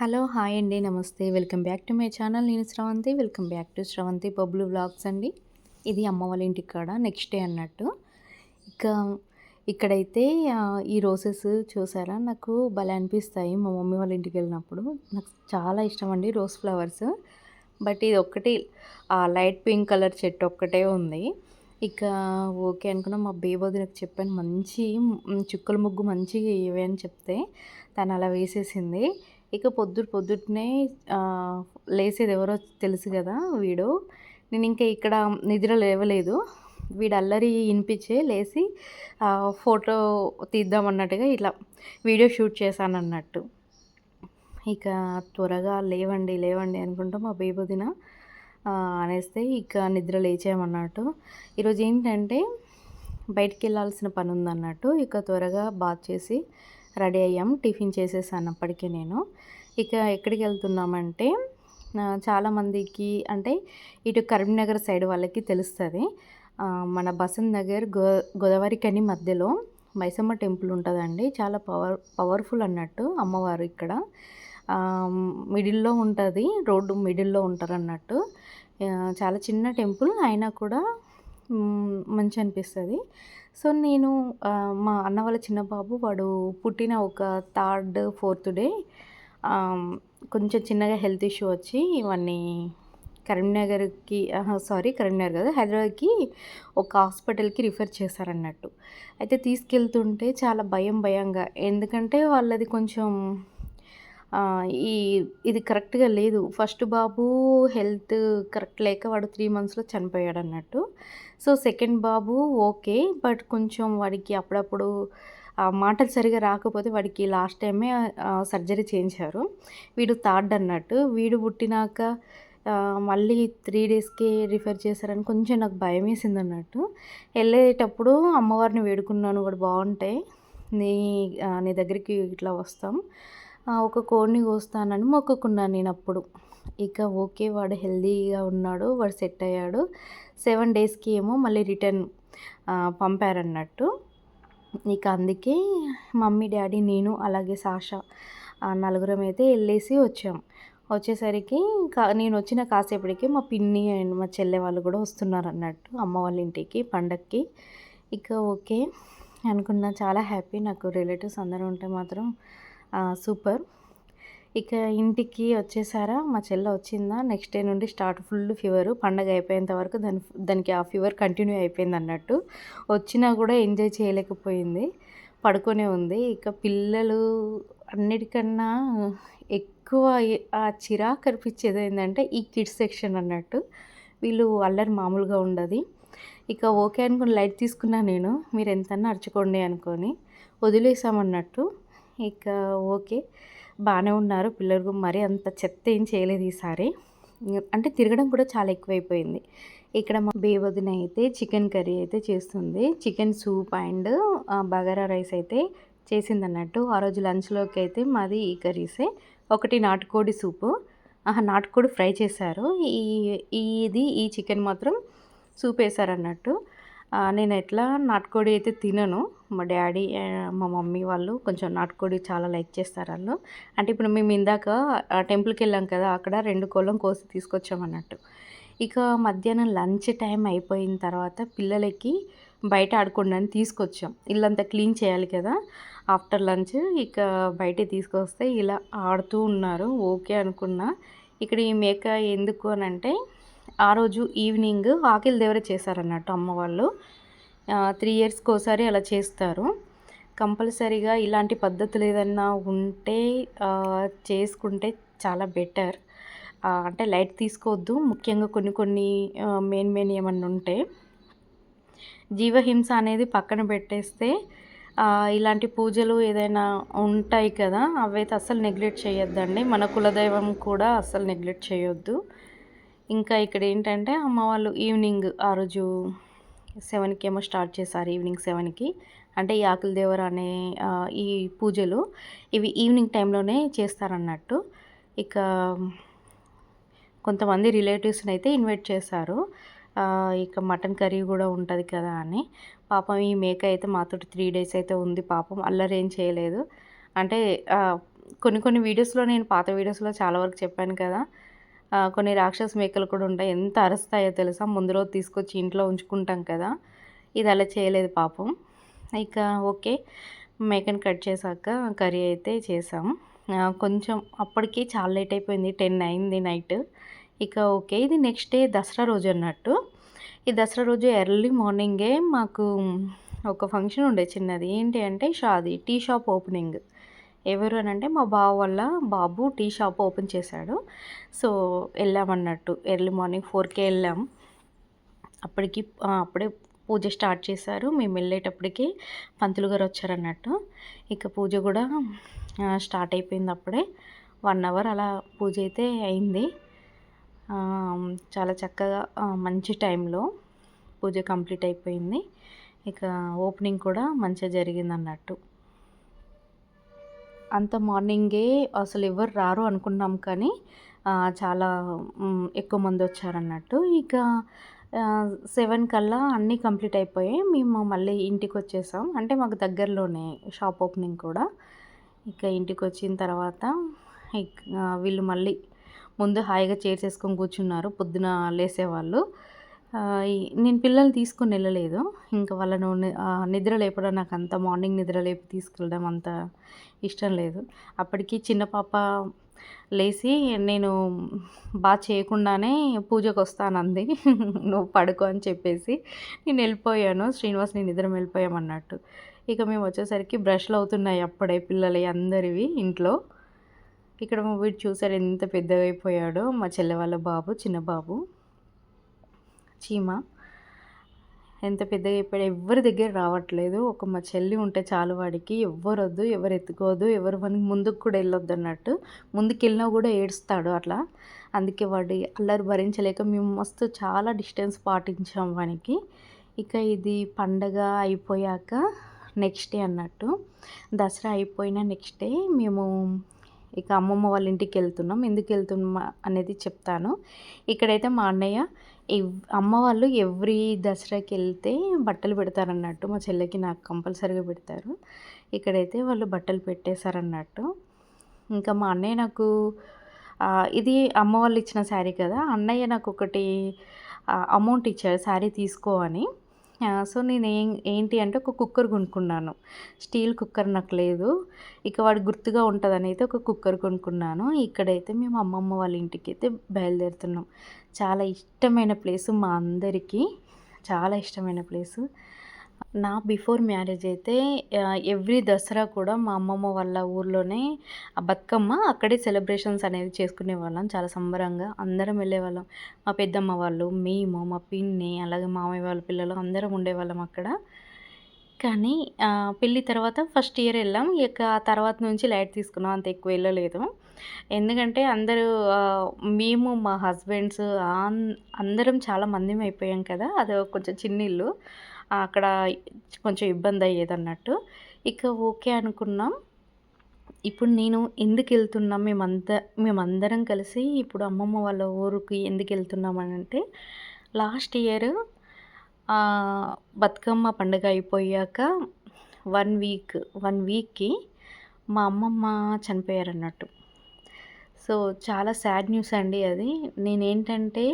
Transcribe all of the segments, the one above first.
Hello hi అండి నమస్తే. Welcome back to my channel. నేను Sravanthi. Welcome back to Sravanthi Bablu vlogs అండి. ఇది అమ్మ వాళ్ళ ఇంటి కాడ నెక్స్ట్ డే అన్నట్టు. ఇక ఇక్కడైతే ఈ రోసెస్ చూసారా? నాకు భలే అనిపిస్తాయి. మా మమ్మీ వాళ్ళ ఇంటికి వెళ్ళినప్పుడు నాకు చాలా ఇష్టం అండి రోజ్ ఫ్లవర్స్ బట్ ఇది ఒక్కటి లైట్ పింక్ కలర్ చెట్టు ఒక్కటే ఉంది. ఇక ఓకే అనుకున్నా. మా బేబోదినకు చెప్పాను. మంచి చుక్కల ముగ్గు మంచిగా ఇవే అని చెప్తే తను అలా వేసేసింది. ఇక పొద్దుట పొద్దుటనే లేసేది ఎవరో తెలుసు కదా వీడు. నేను ఇంకా ఇక్కడ నిద్ర లేవలేదు. వీడు అల్లరి వినిపించే లేచి ఫోటో తీద్దామన్నట్టుగా ఇట్లా వీడియో షూట్ చేశాను అన్నట్టు. ఇక త్వరగా లేవండి లేవండి అనుకుంటూ మా బేబోదిన అనేస్తే ఇక నిద్ర లేచామన్నట్టు. ఈరోజు ఏంటంటే బయటికి వెళ్ళాల్సిన పని ఉందన్నట్టు ఇక త్వరగా బాత్ చేసి రెడీ అయ్యాం టిఫిన్ చేసేసాను అప్పటికే నేను. ఇక ఎక్కడికి వెళ్తున్నామంటే చాలామందికి అంటే ఇటు కరీంనగర్ సైడ్ వాళ్ళకి తెలుస్తుంది. మన బసంత్ నగర్ గో గోదావరి కని మధ్యలో మైసమ్మ టెంపుల్ ఉంటుందండి. చాలా పవర్ పవర్ఫుల్ అన్నట్టు అమ్మవారు ఇక్కడ. మిడిల్లో ఉంటుంది. రోడ్డు మిడిల్లో ఉంటారు అన్నట్టు చాలా చిన్న టెంపుల్ అయినా కూడా మంచి అనిపిస్తుంది. సో నేను మా అన్న వాళ్ళ చిన్న బాబు వాడు పుట్టిన ఒక థర్డ్ ఫోర్త్ డే కొంచెం చిన్నగా హెల్త్ ఇష్యూ వచ్చి ఇవన్నీ కరీంనగర్కి సారీ కరీంనగర్ కదా హైదరాబాద్కి ఒక హాస్పిటల్కి రిఫర్ చేశారన్నట్టు. అయితే తీసుకెళ్తుంటే చాలా భయం భయంగా. ఎందుకంటే వాళ్ళది కొంచెం ఈ ఇది కరెక్ట్గా లేదు. ఫస్ట్ బాబు హెల్త్ కరెక్ట్ లేక వాడు త్రీ మంత్స్లో చనిపోయాడు అన్నట్టు సో సెకండ్ బాబు ఓకే. బట్ కొంచెం వాడికి అప్పుడప్పుడు మాటలు సరిగా రాకపోతే వాడికి లాస్ట్ టైమే సర్జరీ చేయించారు. వీడు థర్డ్ అన్నట్టు వీడు పుట్టినాక మళ్ళీ త్రీ డేస్కి రిఫర్ చేశారని కొంచెం నాకు భయం వేసింది అన్నట్టు వెళ్ళేటప్పుడు అమ్మవారిని వేడుకున్నాను. కూడా బాగుంటాయి నీ నీ దగ్గరికి ఇట్లా వస్తాం. ఒక కోడిని కోస్తానని మొక్కుకున్నాను నేను అప్పుడు. ఇక ఓకే వాడు హెల్దీగా ఉన్నాడు వాడు సెట్ అయ్యాడు. సెవెన్ డేస్కి ఏమో మళ్ళీ రిటర్న్ పంపారన్నట్టు. ఇక అందుకే మమ్మీ డాడీ నేను అలాగే సాష నలుగురం అయితే వెళ్ళేసి వచ్చాం. వచ్చేసరికి కా నేను వచ్చిన కాసేపటికి మా పిన్ని అండ్ మా చెల్లె వాళ్ళు కూడా వస్తున్నారు అన్నట్టు అమ్మ వాళ్ళ ఇంటికి పండక్కి. ఇక ఓకే అనుకున్నా చాలా హ్యాపీ. నాకు రిలేటివ్స్ అందరూ ఉంటే మాత్రం సూపర్. ఇక ఇంటికి వచ్చేసారా? మా చెల్ల వచ్చిందా? నెక్స్ట్ డే నుండి స్టార్ట్ ఫుల్ ఫీవర్. పండగ అయిపోయేంత వరకు దాని దానికి ఆ ఫీవర్ కంటిన్యూ అయిపోయింది అన్నట్టు. వచ్చినా కూడా ఎంజాయ్ చేయలేకపోయింది. పడుకొనే ఉంది. ఇక పిల్లలు అన్నిటికన్నా ఎక్కువ ఆ చిరాకు కనిపించేది ఏంటంటే ఈ కిడ్స్ సెక్షన్ అన్నట్టు. వీళ్ళు అల్లరి మామూలుగా ఉండదు. ఇక ఓకే అనుకుని లైట్ తీసుకున్నా నేను. మీరు ఎంతన్నా అరుచుకోండి అనుకొని వదిలేసామన్నట్టు. ఇక ఓకే. బాగానే ఉన్నారు పిల్లలు మరీ అంత చెత్త ఏం చేయలేదు ఈసారి. అంటే తిరగడం కూడా చాలా ఎక్కువైపోయింది. ఇక్కడ మా బేవదిన అయితే చికెన్ కర్రీ అయితే చేస్తుంది. Chicken soup and bagara rice అయితే చేసింది అన్నట్టు ఆ రోజు లంచ్లోకి అయితే మాది ఈ కర్రీసే. ఒకటి నాటుకోడి సూపు. నాటుకోడి ఫ్రై చేశారు. ఈ ఇది ఈ చికెన్ మాత్రం సూప్ వేశారన్నట్టు నేను ఎట్లా నాటుకోడి అయితే తినను మా డాడీ మా మమ్మీ వాళ్ళు కొంచెం నాటుకోడి చాలా లైక్ చేస్తారు వాళ్ళు. అంటే ఇప్పుడు మేము ఇందాక టెంపుల్కి వెళ్ళాం కదా అక్కడ రెండు కోళ్ళం కోసి తీసుకొచ్చామన్నట్టు. ఇక మధ్యాహ్నం లంచ్ టైం అయిపోయిన తర్వాత పిల్లలకి బయట ఆడుకోండి తీసుకొచ్చాం. ఇల్లంతా క్లీన్ చేయాలి కదా ఆఫ్టర్ లంచ్ ఇక బయట తీసుకొస్తే ఇలా ఆడుతూ ఉన్నారు. ఓకే అనుకున్నా. ఇక్కడ ఈ మేక ఎందుకు అని అంటే ఆ రోజు ఈవినింగ్ ఆకిలి దేవర చేశారన్నట్టు అమ్మ వాళ్ళు. త్రీ ఇయర్స్కి ఒకసారి అలా చేస్తారు. కంపల్సరీగా ఇలాంటి పద్ధతులు ఏదన్నా ఉంటే చేసుకుంటే చాలా బెటర్. అంటే లైట్ తీసుకోవద్దు. ముఖ్యంగా కొన్ని కొన్ని మెయిన్ మెయిన్ ఏమన్నా ఉంటే. జీవహింస అనేది పక్కన పెట్టేస్తే ఇలాంటి పూజలు ఏదైనా ఉంటాయి కదా అవైతే అస్సలు నెగ్లెక్ట్ చేయొద్దండి. మన కులదైవం కూడా అస్సలు నెగ్లెక్ట్ చేయొద్దు. ఇంకా ఇక్కడ ఏంటంటే అమ్మ వాళ్ళు ఈవినింగ్ ఆ రోజు సెవెన్కి ఏమో స్టార్ట్ చేశారు ఈవినింగ్ సెవెన్కి. అంటే ఈ ఆకుల దేవర అనే ఈ పూజలు ఇవి ఈవినింగ్ టైంలోనే చేస్తారన్నట్టు. ఇక కొంతమంది రిలేటివ్స్ని అయితే ఇన్వైట్ చేశారు. ఇక మటన్ కర్రీ కూడా ఉంటుంది కదా అని. పాపం ఈ మేక అయితే మాతోటి త్రీ డేస్ అయితే ఉంది పాపం అల్లరేం చేయలేదు. అంటే కొన్ని కొన్ని వీడియోస్లో నేను పాత వీడియోస్లో చాలా వరకు చెప్పాను కదా. కొన్ని రాక్షస మేకలు కూడా ఉంటాయి. ఎంత అరుస్తాయో తెలుసా? ముందు రోజు తీసుకొచ్చి ఇంట్లో ఉంచుకుంటాం కదా. ఇది అలా చేయలేదు పాపం. ఇక ఓకే మేకని కట్ చేశాక కర్రీ అయితే చేసాం కొంచెం అప్పటికి చాలా లేట్ అయిపోయింది. టెన్ అయింది నైట్. ఇక ఓకే ఇది నెక్స్ట్ డే దసరా రోజు అన్నట్టు. ఈ దసరా రోజు ఎర్లీ మార్నింగే మాకు ఒక ఫంక్షన్ ఉండే చిన్నది. ఏంటి అంటే షాది టీ షాప్ ఓపెనింగ్. ఎవరు అని అంటే మా బావ వల్ల బాబు టీ షాప్ ఓపెన్ చేశాడు. సో వెళ్ళామన్నట్టు. ఎర్లీ మార్నింగ్ ఫోర్కే వెళ్ళాం. అప్పటికి అప్పుడే పూజ స్టార్ట్ చేశారు. మేము వెళ్ళేటప్పటికి పంతులు గారు వచ్చారన్నట్టు. ఇక పూజ కూడా స్టార్ట్ అయిపోయింది అప్పుడే. వన్ అవర్ అలా పూజ అయితే అయింది. చాలా చక్కగా మంచి టైంలో పూజ కంప్లీట్ అయిపోయింది. ఇక ఓపెనింగ్ కూడా మంచిగా జరిగింది అన్నట్టు అంత మార్నింగే అసలు ఎవరు రారు అనుకున్నాం కానీ చాలా ఎక్కువ మంది వచ్చారన్నట్టు. ఇక సెవెన్ కల్లా అన్నీ కంప్లీట్ అయిపోయాయి మేము మళ్ళీ ఇంటికి వచ్చేసాం అంటే మాకు దగ్గరలోనే షాప్ ఓపెనింగ్ కూడా. ఇక ఇంటికి వచ్చిన తర్వాత వీళ్ళు మళ్ళీ ముందు హాయిగా చేర్చేసుకొని కూర్చున్నారు. పొద్దున లేసేవాళ్ళు. నేను పిల్లల్ని తీసుకొని వెళ్ళలేదు. ఇంకా వాళ్ళను నిద్ర లేపడం నాకు అంత మార్నింగ్ నిద్ర లేపి తీసుకెళ్ళడం అంత ఇష్టం లేదు. అప్పటికి చిన్న పాప లేచి నేను బాగా చేయకుండానే పూజకు వస్తానంది నువ్వు పడుకో అని చెప్పేసి నేను వెళ్ళిపోయాను. శ్రీనివాస్ నేను ఇద్దరం వెళ్ళిపోయామన్నట్టు. ఇక మేము వచ్చేసరికి బ్రష్లు అవుతున్నాయి అప్పుడే పిల్లలు అందరివి ఇంట్లో. ఇక్కడ మా వీడు చూసారు ఎంత పెద్దగా అయిపోయాడో మా చెల్లె వాళ్ళ బాబు చిన్న బాబు. చీమ. ఎంత పెద్దగా అయిపోయాడు ఎవరి దగ్గర రావట్లేదు. ఒక మా చెల్లి ఉంటే చాలు వాడికి. ఎవరు వద్దు ఎవరు ఎత్తుకోవద్దు ఎవరు మనకి ముందుకు కూడా వెళ్ళొద్దు అన్నట్టు. ముందుకు వెళ్ళినా కూడా ఏడుస్తాడు అట్లా. అందుకే వాడి అల్లరి భరించలేక మేము మస్తు చాలా డిస్టెన్స్ పాటించాం వానికి. ఇక ఇది పండగ అయిపోయాక నెక్స్ట్ డే అన్నట్టు. దసరా అయిపోయిన నెక్స్ట్ డే మేము ఇక అమ్మమ్మ వాళ్ళ ఇంటికి వెళ్తున్నాం. ఎందుకు వెళ్తున్నాం అనేది చెప్తాను. ఇక్కడైతే మా అన్నయ్య అమ్మ వాళ్ళు ఎవ్రీ దసరాకి వెళ్తే బట్టలు పెడతారన్నట్టు మా చెల్లెకి నాకు కంపల్సరీగా పెడతారు. ఇక్కడైతే వాళ్ళు బట్టలు పెట్టేశారన్నట్టు. ఇంకా మా అన్నయ్య నాకు ఇది అమ్మ వాళ్ళు ఇచ్చిన శారీ కదా అన్నయ్య నాకు ఒకటి అమౌంట్ ఇచ్చారు శారీ తీసుకో అని. సో నేను ఏం ఏంటి అంటే ఒక కుక్కర్ కొనుక్కున్నాను. స్టీల్ కుక్కర్ నాకు లేదు. ఇక వాడు గుర్తుగా ఉంటుందని అయితే ఒక కుక్కర్ కొనుక్కున్నాను. ఇక్కడైతే మేము అమ్మమ్మ వాళ్ళ ఇంటికి అయితే బయలుదేరుతున్నాం. చాలా ఇష్టమైన ప్లేసు మా అందరికీ. చాలా ఇష్టమైన ప్లేసు. నా బిఫోర్ మ్యారేజ్ అయితే ఎవ్రీ దసరా కూడా మా అమ్మమ్మ వాళ్ళ ఊర్లోనే బతుకమ్మ అక్కడే సెలబ్రేషన్స్ అనేది చేసుకునే వాళ్ళం చాలా సంబరంగా. అందరం వెళ్ళేవాళ్ళం మా పెద్దమ్మ వాళ్ళు మేము మా పిన్ని అలాగే మామయ్య వాళ్ళ పిల్లలు అందరం ఉండేవాళ్ళం అక్కడ. కానీ పెళ్ళి తర్వాత ఫస్ట్ ఇయర్ వెళ్ళాం. ఇక ఆ తర్వాత నుంచి లైట్ తీసుకున్నాం. అంత ఎక్కువ వెళ్ళలేదు. ఎందుకంటే అందరూ మేము మా హస్బెండ్స్ అందరం చాలా మంది అయిపోయాం కదా. అది కొంచెం చిన్న ఇల్లు అక్కడ కొంచెం ఇబ్బంది అయ్యేది అన్నట్టు ఇక ఓకే అనుకున్నాం. ఇప్పుడు నేను ఎందుకు వెళ్తున్నాం మేమంతా మేమందరం కలిసి ఇప్పుడు అమ్మమ్మ వాళ్ళ ఊరికి ఎందుకు వెళ్తున్నాం అని అంటే లాస్ట్ ఇయర్ బతుకమ్మ పండుగ అయిపోయాక వన్ వీక్ వన్ వీక్కి మా అమ్మమ్మ చనిపోయారన్నట్టు. సో చాలా సాడ్ న్యూస్ అండి అది. నేనేంటంటే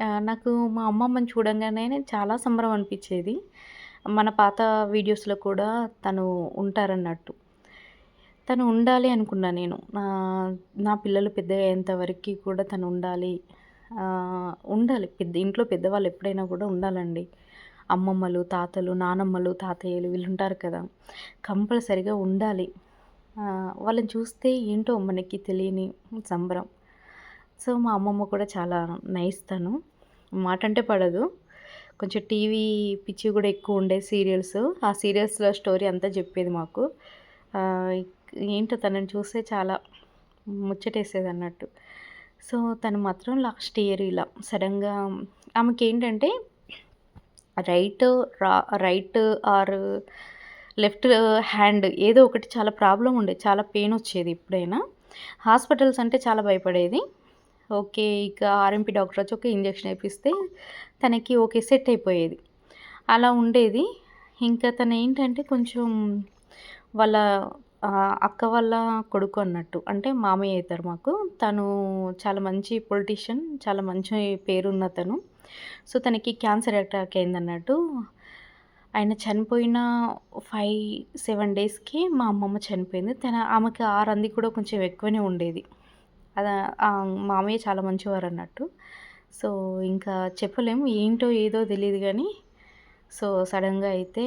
నాకు మా అమ్మమ్మని చూడంగానే చాలా సంబరం అనిపించేది. మన పాత వీడియోస్లో కూడా తను ఉంటారన్నట్టు. తను ఉండాలి అనుకున్నా నేను. నా నా పిల్లలు పెద్ద అయ్యేంతవరకు కూడా తను ఉండాలి. ఉండాలి. పెద్ద ఇంట్లో పెద్దవాళ్ళు ఎప్పుడైనా కూడా ఉండాలండి. అమ్మమ్మలు తాతలు నానమ్మలు తాతయ్యలు వీళ్ళు ఉంటారు కదా. కంపల్సరిగా ఉండాలి. వాళ్ళని చూస్తే ఏంటో మనకి తెలియని సంబరం. సో మా అమ్మమ్మ కూడా చాలా నైస్ తను. మాట అంటే పడదు. కొంచెం టీవీ పిచ్చి కూడా ఎక్కువ ఉండే సీరియల్స్. ఆ సీరియల్స్లో స్టోరీ అంతా చెప్పేది మాకు. ఏంటో తనని చూస్తే చాలా ముచ్చటేసేది అన్నట్టు. సో తను మాత్రం లాస్ట్ ఇయర్ ఇలా సడన్గా ఆమెకి ఏంటంటే రైట్ రా రైట్ ఆర్ లెఫ్ట్ హ్యాండ్ ఏదో ఒకటి చాలా ప్రాబ్లం ఉండేది చాలా పెయిన్ వచ్చేది ఎప్పుడైనా. హాస్పిటల్స్ అంటే చాలా భయపడేది. ఓకే ఇక ఆర్ఎంపీ డాక్టర్ వచ్చి ఒక ఇంజెక్షన్ వేపిస్తే తనకి ఓకే సెట్ అయిపోయేది. అలా ఉండేది. ఇంకా తను ఏంటంటే కొంచెం వాళ్ళ అక్క వాళ్ళ కొడుకు అన్నట్టు అంటే మామయ్య అవుతారు మాకు. తను చాలా మంచి పొలిటీషియన్ చాలా మంచి పేరున్న తను. సో తనకి క్యాన్సర్ అటాక్ అయిందన్నట్టు. ఆయన చనిపోయిన ఫైవ్ సెవెన్ డేస్కి మా అమ్మమ్మ చనిపోయింది. తన ఆమెకి ఆరు అంది కూడా కొంచెం ఎక్కువనే ఉండేది. మామయ్య చాలా మంచివారు అన్నట్టు సో ఇంకా చెప్పలేము ఏంటో ఏదో తెలియదు కానీ సో సడన్గా అయితే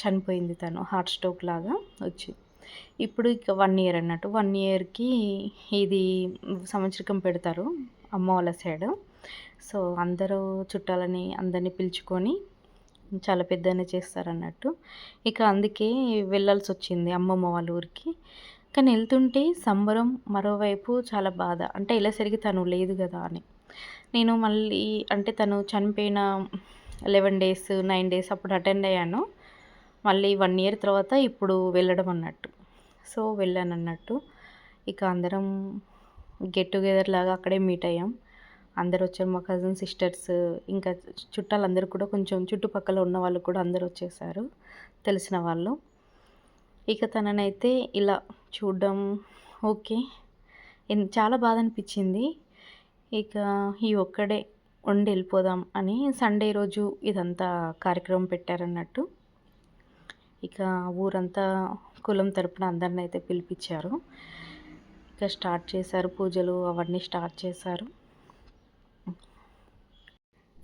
చనిపోయింది తను హార్ట్ స్ట్రోక్ లాగా వచ్చి. ఇప్పుడు ఇక వన్ ఇయర్ అన్నట్టు వన్ ఇయర్కి ఇది సంవత్సరికం పెడతారు అమ్మ వాళ్ళ సైడ్. సో అందరూ చుట్టాలని అందరినీ పిలుచుకొని చాలా పెద్దనే చేస్తారన్నట్టు. ఇక అందుకే వెళ్ళాల్సి వచ్చింది అమ్మమ్మ వాళ్ళ ఊరికి. కానీ వెళ్తుంటే సంబరం మరోవైపు చాలా బాధ. అంటే ఇలా సరిగి తను లేదు కదా అని. నేను మళ్ళీ అంటే తను చనిపోయిన లెవెన్ డేస్ నైన్ డేస్ అప్పుడు అటెండ్ అయ్యాను. మళ్ళీ వన్ ఇయర్ తర్వాత ఇప్పుడు వెళ్ళడం అన్నట్టు. సో వెళ్ళాను అన్నట్టు. ఇక అందరం గెట్ టుగెదర్ లాగా అక్కడే మీట్ అయ్యాం. అందరు వచ్చారు మా కజిన్ సిస్టర్స్ ఇంకా చుట్టాలందరూ కూడా కొంచెం చుట్టుపక్కల ఉన్న వాళ్ళు కూడా అందరూ వచ్చేసారు. తెలిసిన వాళ్ళు. ఇక తననైతే ఇలా చూడడం. ఓకే. చాలా బాధ అనిపించింది ఇక ఈ ఒక్కడే ఉండి వెళ్ళిపోదాం అని సండే రోజు ఇదంతా కార్యక్రమం పెట్టారన్నట్టు. ఇక ఊరంతా కులం తరపున అందరిని అయితే పిలిపించారు ఇక స్టార్ట్ చేశారు పూజలు అవన్నీ స్టార్ట్ చేశారు.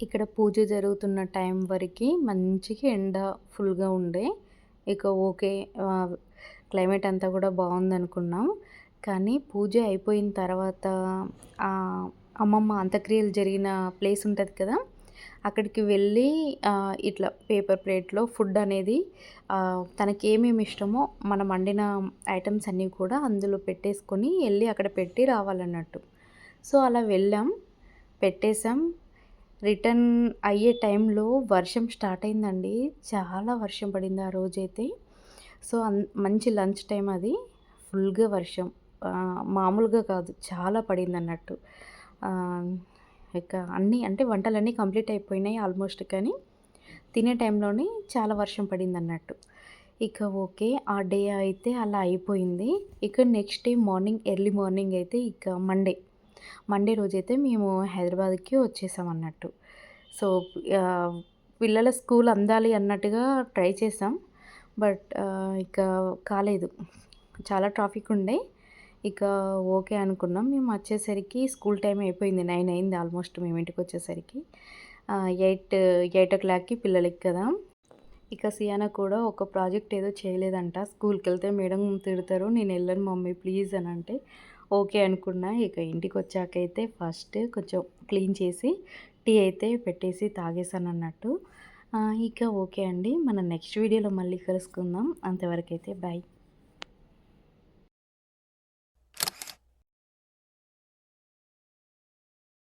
ఇక్కడ పూజ జరుగుతున్న టైం వరకు మంచిగా ఎండ ఫుల్గా ఉండే. ఇక ఓకే క్లైమేట్ అంతా కూడా బాగుంది అనుకున్నాం కానీ పూజ అయిపోయిన తర్వాత అమ్మమ్మ అంత్యక్రియలు జరిగిన ప్లేస్ ఉంటుంది కదా అక్కడికి వెళ్ళి ఇట్లా పేపర్ ప్లేట్లో ఫుడ్ అనేది తనకి ఏమేమి ఇష్టమో మనం వండిన ఐటమ్స్ అన్నీ కూడా అందులో పెట్టేసుకొని వెళ్ళి అక్కడ పెట్టి రావాలన్నట్టు. సో అలా వెళ్ళాం పెట్టేసాం రిటర్న్ అయ్యే టైంలో వర్షం స్టార్ట్ అయిందండి. చాలా వర్షం పడింది ఆ రోజైతే. సో అన్ మంచి లంచ్ టైం అది. ఫుల్గా వర్షం. మామూలుగా కాదు. చాలా పడింది అన్నట్టు. ఇక అన్నీ అంటే వంటలన్నీ కంప్లీట్ అయిపోయినాయి ఆల్మోస్ట్ కానీ తినే టైంలోనే చాలా వర్షం పడింది అన్నట్టు. ఇక ఓకే ఆ డే అయితే అలా అయిపోయింది. ఇక next day morning early morning అయితే ఇక మండే. మండే రోజైతే మేము హైదరాబాద్కి వచ్చేసాం అన్నట్టు. సో పిల్లల స్కూల్ అందాలి అన్నట్టుగా ట్రై చేసాం. బట్ ఇక కాలేదు. చాలా ట్రాఫిక్ ఉండే. ఇక ఓకే అనుకున్నాం. మేము వచ్చేసరికి స్కూల్ టైం అయిపోయింది. నైన్ అయింది ఆల్మోస్ట్ మేము ఇంటికి వచ్చేసరికి. ఎయిట్ ఎయిట్ ఓ క్లాక్కి పిల్లలకి కదా. ఇక సియానా కూడా ఒక ప్రాజెక్ట్ ఏదో చేయలేదంట. స్కూల్కి వెళ్తే మేడం తిడతారు. నేను వెళ్ళను మమ్మీ ప్లీజ్ అని అంటే ఓకే అనుకున్నా. ఇక ఇంటికి వచ్చాకైతే ఫస్ట్ కొంచెం క్లీన్ చేసి టీ అయితే పెట్టేసి తాగేసాను అన్నట్టు ఇక ఓకే అండి. మనం నెక్స్ట్ వీడియోలో మళ్ళీ కలుసుకుందాం. అంతవరకైతే బాయ్.